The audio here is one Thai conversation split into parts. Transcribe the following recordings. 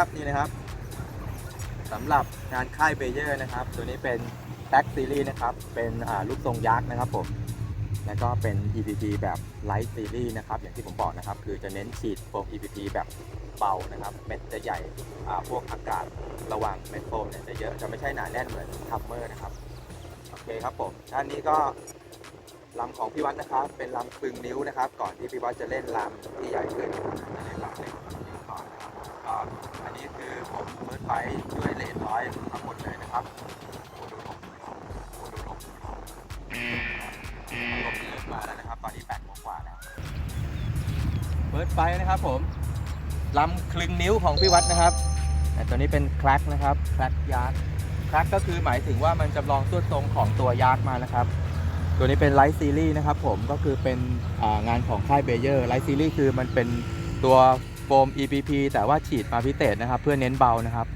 ครับนี่นะครับสำหรับงานค่ายเบเยอร์นะครับ ตัวนี้เป็นแบ็กซีรีส์นะครับ เป็นรูปทรงยักษ์นะครับผมแล้วก็เป็น EPP แบบไลท์ซีรีส์นะครับ อย่างที่ผมบอกนะครับ คือจะเน้นฉีดโฟม EPP แบบเบานะครับ เม็ดจะใหญ่พวกอากาศระหว่างเม็ดโฟมเนี่ยจะเยอะจะไม่ใช่หนาแน่นเหมือนทัมเมอร์นะครับโอเคครับผมด้านนี้ก็ลำของพี่วัดนะครับ เป็นลำคลึงนิ้วนะครับ ก่อนที่พี่วัดจะเล่นลำที่ใหญ่ขึ้นจะเล่นลำเล็ก เปิร์ดไฟนะครับผมลำคลึงนิ้วของพี่วัดนะครับแต่ตัวนี้เป็นแคลกนะครับแคลกยาร์ดคลักก็คือหมายถึงว่ามันจำลองตัวทรงของตัวยักษ์มานะครับ ตัวนี้เป็นไลท์ซีรีส์นะครับผมก็คือเป็นงานของค่ายเบเยอร์ไลท์ซีรีส์คือมันเป็นตัวโฟม EPP แต่ว่าฉีดมาพิเศษนะครับ เพื่อเน้นเบานะครับ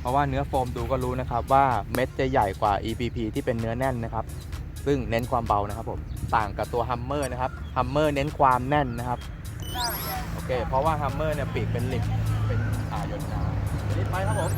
เพราะว่าเนื้อโฟมดูก็รู้นะครับว่าเม็ดจะใหญ่กว่า EPP ที่เป็นเนื้อแน่นนะครับ ซึ่งเน้นความเบานะครับผมต่างกับตัวฮัมเมอร์นะครับฮัมเมอร์เน้นความแน่นนะครับ เค เพราะว่าฮัมเมอร์เนี่ยปีกเป็นหลิบเป็นอ่ายนต์นารีบไปครับผม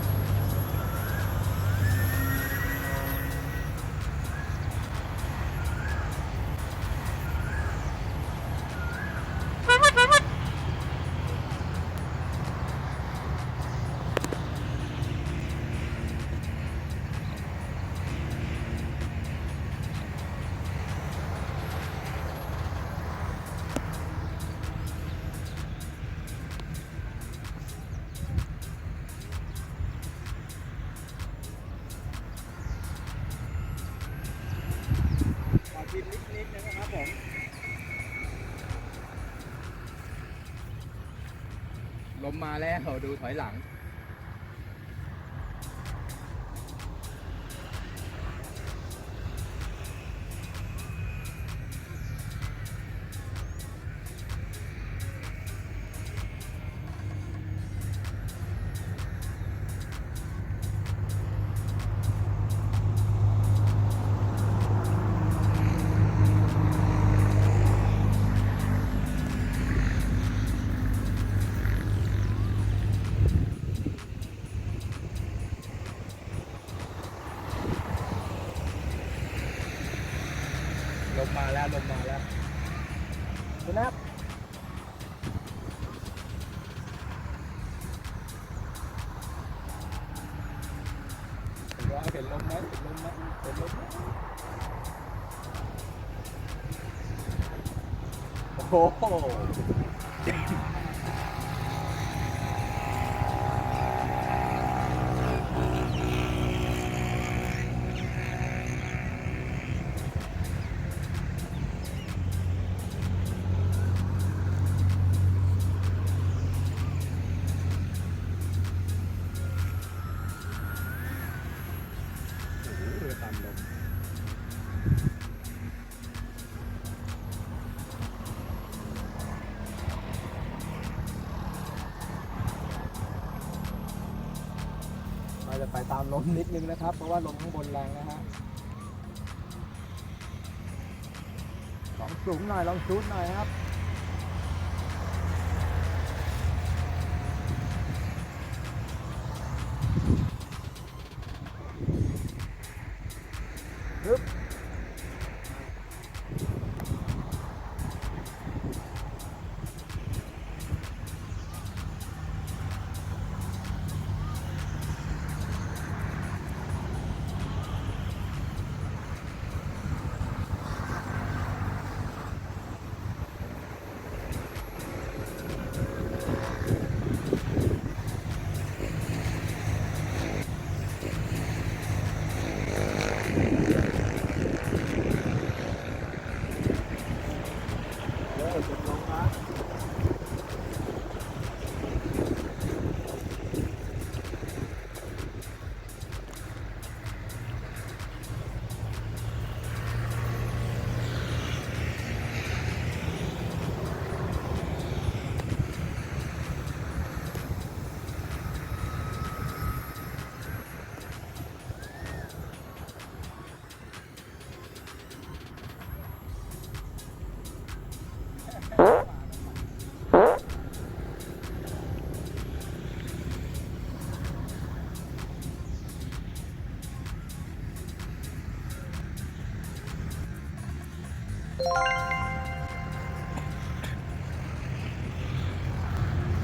ลมมาแล้วดูถอยหลัง ลมมาแล้วลมมาแล้วคุณนับเห็นว่าเห็นลมไหมเห็นลมไหมเห็นลมไหมโอ้โห ไปตามลมนิดนึงนะครับ เพราะว่าลมข้างบนแรงนะฮะลองสูงหน่อยลองชูดหน่อยครับฮึบ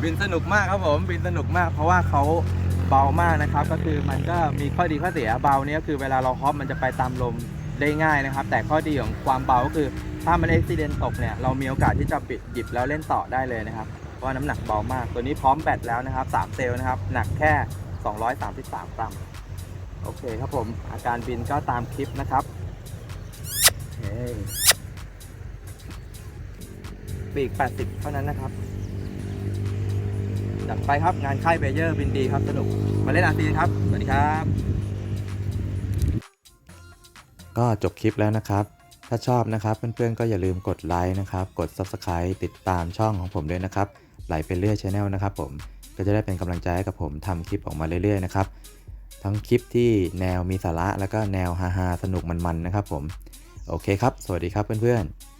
บินสนุกมากครับผมบินสนุกมาก เพราะว่าเขาเบามากนะครับ ก็คือมันก็มีข้อดีข้อเสียเบาเนี่ยก็คือเวลาเราฮอปมันจะไปตามลมได้ง่ายนะครับ แต่ข้อดีของความเบาก็คือถ้ามันอุบิเหตุตกเนี่ยเรามีโอกาสที่จะปิดหยิบแล้วเล่นต่อได้เลยนะครับเพราะว่าน้ำหนักเบามาก ตัวนี้พร้อมแบตแล้วนะครับ3เซลล์นะครับหนักแค่ 233กรัมโอเคครับผมอาการบินก็ตามคลิปนะครับเฮ้ย ปีก 80 เท่านั้นนะครับจัดไปครับงานค่ายเบเยอร์บินดีครับสนุกมาเล่นอาซีครับ สวัสดีครับ ก็จบคลิปแล้วนะครับ ถ้าชอบนะครับเพื่อนๆก็อย่าลืมกดไลค์นะครับ กด Subscribe ติดตามช่องของผมด้วยนะครับ ไหลไปเรื่อยช n แนลนะครับผมก็จะได้เป็นกำลังใจให้กับผมทำคลิปออกมาเรื่อยๆนะครับทั้งคลิปที่แนวมีสาระแล้วก็แนวฮาๆสนุกมันๆนะครับผม โอเคครับ สวัสดีครับเพื่อนๆ